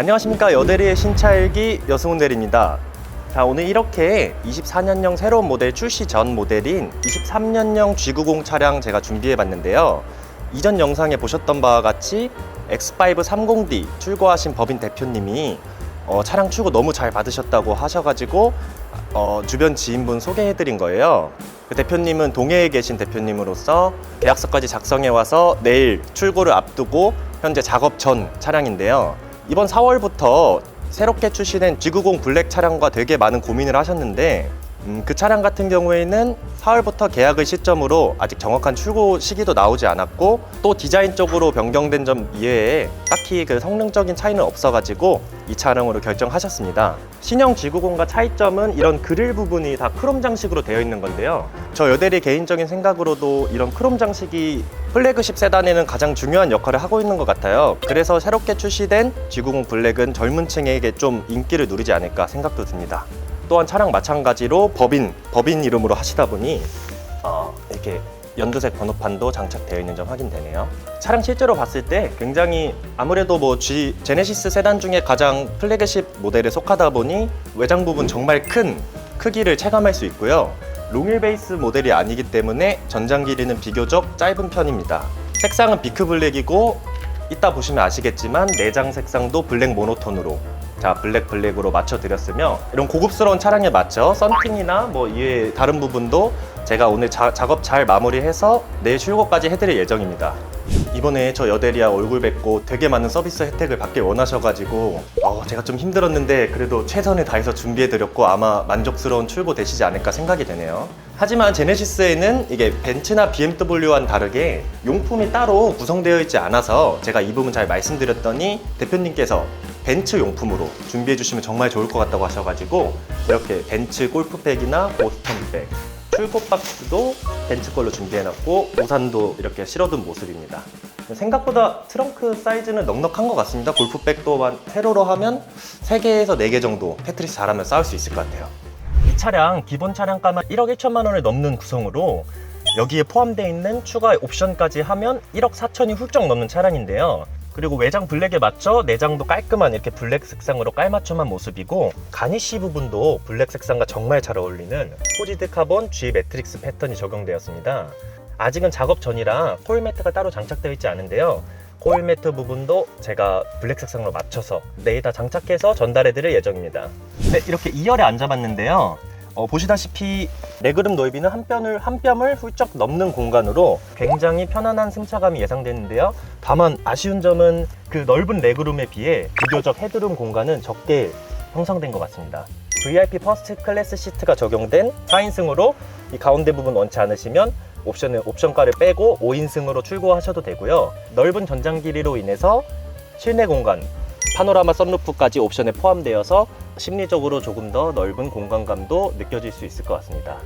안녕하십니까 여대리의 신차일기 여승훈 대리입니다. 자 오늘 이렇게 24년형 새로운 모델 출시 전 모델인 23년형 G90 차량 제가 준비해 봤는데요. 이전 영상에 보셨던 바와 같이 X5 30D 출고하신 법인 대표님이 어, 차량 출고 너무 잘 받으셨다고 하셔가지고 어, 주변 지인분 소개해드린 거예요. 그 대표님은 동해에 계신 대표님으로서 계약서까지 작성해 와서 내일 출고를 앞두고 현재 작업 전 차량인데요. 이번 4월부터 새롭게 출시된 G90 블랙 차량과 되게 많은 고민을 하셨는데 음, 그 차량 같은 경우에는 4월부터 계약을 시점으로 아직 정확한 출고 시기도 나오지 않았고 또 디자인적으로 변경된 점 이외에 딱히 그 성능적인 차이는 없어가지고 이 차량으로 결정하셨습니다. 신형 G90과 차이점은 이런 그릴 부분이 다 크롬 장식으로 되어 있는 건데요. 저 여대리 개인적인 생각으로도 이런 크롬 장식이 플래그십 세단에는 가장 중요한 역할을 하고 있는 것 같아요. 그래서 새롭게 출시된 G90 블랙은 젊은 층에게 좀 인기를 누리지 않을까 생각도 듭니다. 또한 차량 마찬가지로 법인, 법인 이름으로 하시다 보니 어, 이렇게 연두색 번호판도 장착되어 있는 점 확인되네요. 차량 실제로 봤을 때 굉장히 아무래도 뭐 G 제네시스 세단 중에 가장 플래그십 모델에 속하다 보니 외장 부분 정말 큰 크기를 체감할 수 있고요. 롱일 베이스 모델이 아니기 때문에 전장 길이는 비교적 짧은 편입니다. 색상은 비크 블랙이고 이따 보시면 아시겠지만 내장 색상도 블랙 모노톤으로 자 블랙 블랙으로 맞춰 드렸으며 이런 고급스러운 차량에 맞춰 썬팅이나 뭐 이외 다른 부분도 제가 오늘 자- 작업 잘 마무리해서 내일 출고까지 해드릴 예정입니다. 이번에 저 여대리아 얼굴 뵙고 되게 많은 서비스 혜택을 받길 원하셔가지고 어, 제가 좀 힘들었는데 그래도 최선을 다해서 준비해드렸고 아마 만족스러운 출고 되시지 않을까 생각이 되네요. 하지만 제네시스에는 이게 벤츠나 BMW와는 다르게 용품이 따로 구성되어 있지 않아서 제가 이 부분 잘 말씀드렸더니 대표님께서 벤츠 용품으로 준비해 주시면 정말 좋을 것 같다고 하셔가지고 이렇게 벤츠 골프백이나 보스턴백 출고 박스도 벤츠 걸로 준비해놨고 우산도 이렇게 실어둔 모습입니다. 생각보다 트렁크 사이즈는 넉넉한 것 같습니다. 골프백 또한 세로로 하면 3개에서 4개 정도 테트리스 잘하면 쌓을 수 있을 것 같아요. 이 차량 기본 차량가만 1억 1천만 원을 넘는 구성으로 여기에 포함되어 있는 추가 옵션까지 하면 1억 4천이 훌쩍 넘는 차량인데요. 그리고 외장 블랙에 맞춰 내장도 깔끔한 이렇게 블랙 색상으로 깔맞춤한 모습이고 가니쉬 부분도 블랙 색상과 정말 잘 어울리는 포지드 카본 G 매트릭스 패턴이 적용되었습니다. 아직은 작업 전이라 코일 매트가 따로 장착되어 있지 않은데요. 코일 매트 부분도 제가 블랙 색상으로 맞춰서 내일 다 장착해서 전달해 드릴 예정입니다. 네, 이렇게 2열에 앉아봤는데요. 어, 보시다시피 레그룸 넓이는 한 뼘을 한 뼘을 훌쩍 넘는 공간으로 굉장히 편안한 승차감이 예상되는데요. 다만 아쉬운 점은 그 넓은 레그룸에 비해 비교적 헤드룸 공간은 적게 형성된 것 같습니다. VIP 퍼스트 클래스 시트가 적용된 4인승으로 이 가운데 부분 원치 않으시면 옵션은 옵션가를 빼고 5인승으로 출고하셔도 되고요. 넓은 전장 길이로 인해서 실내 공간, 파노라마 썬루프까지 옵션에 포함되어서 심리적으로 조금 더 넓은 공간감도 느껴질 수 있을 것 같습니다.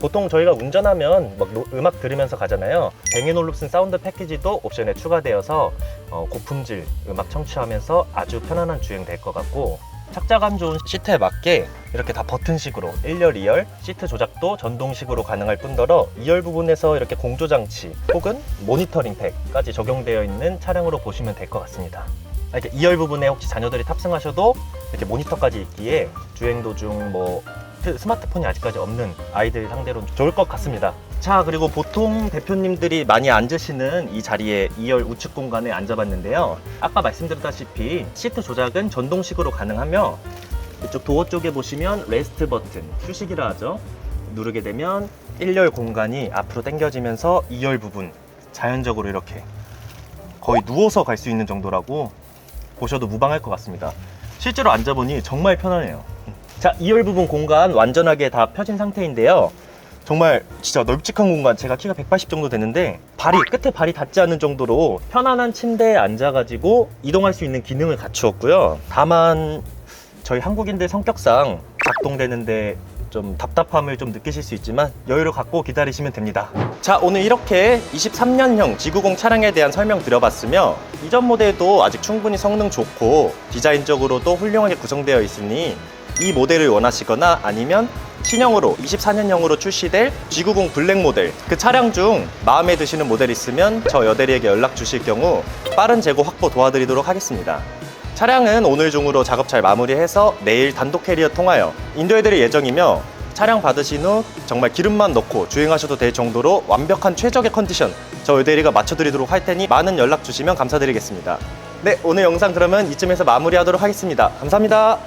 보통 저희가 운전하면 막 노- 음악 들으면서 가잖아요. 뱅앤올룹슨 사운드 패키지도 옵션에 추가되어서 어, 고품질 음악 청취하면서 아주 편안한 주행 될 것 같고 착자감 좋은 시트에 맞게 이렇게 다 버튼식으로 1열, 2열 시트 조작도 전동식으로 가능할 뿐더러 2열 부분에서 이렇게 공조장치 혹은 모니터링 팩까지 적용되어 있는 차량으로 보시면 될 것 같습니다. 이렇게 2열 부분에 혹시 자녀들이 탑승하셔도 이렇게 모니터까지 있기에 주행 도중 뭐 트- 스마트폰이 아직까지 없는 아이들 상대로 좋을 것 같습니다. 자, 그리고 보통 대표님들이 많이 앉으시는 이 자리에 2열 우측 공간에 앉아봤는데요. 아까 말씀드렸다시피 시트 조작은 전동식으로 가능하며 이쪽 도어 쪽에 보시면 레스트 버튼, 휴식이라 하죠. 누르게 되면 1열 공간이 앞으로 당겨지면서 2열 부분 자연적으로 이렇게 거의 누워서 갈 수 있는 정도라고 보셔도 무방할 것 같습니다. 실제로 앉아보니 정말 편하네요. 자, 2열 부분 공간 완전하게 다 펴진 상태인데요. 정말 진짜 널찍한 공간, 제가 키가 180 정도 되는데 발이 끝에 발이 닿지 않는 정도로 편안한 침대에 앉아가지고 이동할 수 있는 기능을 갖추었고요. 다만 저희 한국인들 성격상 작동되는데 좀 답답함을 좀 느끼실 수 있지만 여유를 갖고 기다리시면 됩니다. 자, 오늘 이렇게 23년형 G90 차량에 대한 설명 드려봤으며 이전 모델도 아직 충분히 성능 좋고 디자인적으로도 훌륭하게 구성되어 있으니 이 모델을 원하시거나 아니면 신형으로 24년형으로 출시될 G90 블랙 모델 그 차량 중 마음에 드시는 모델 있으면 저 여대리에게 연락 주실 경우 빠른 재고 확보 도와드리도록 하겠습니다. 차량은 오늘 중으로 작업 잘 마무리해서 내일 단독 캐리어 통하여 인도해드릴 예정이며 차량 받으신 후 정말 기름만 넣고 주행하셔도 될 정도로 완벽한 최적의 컨디션 저 의대리가 맞춰드리도록 할 테니 많은 연락 주시면 감사드리겠습니다. 네, 오늘 영상 그러면 이쯤에서 마무리하도록 하겠습니다. 감사합니다.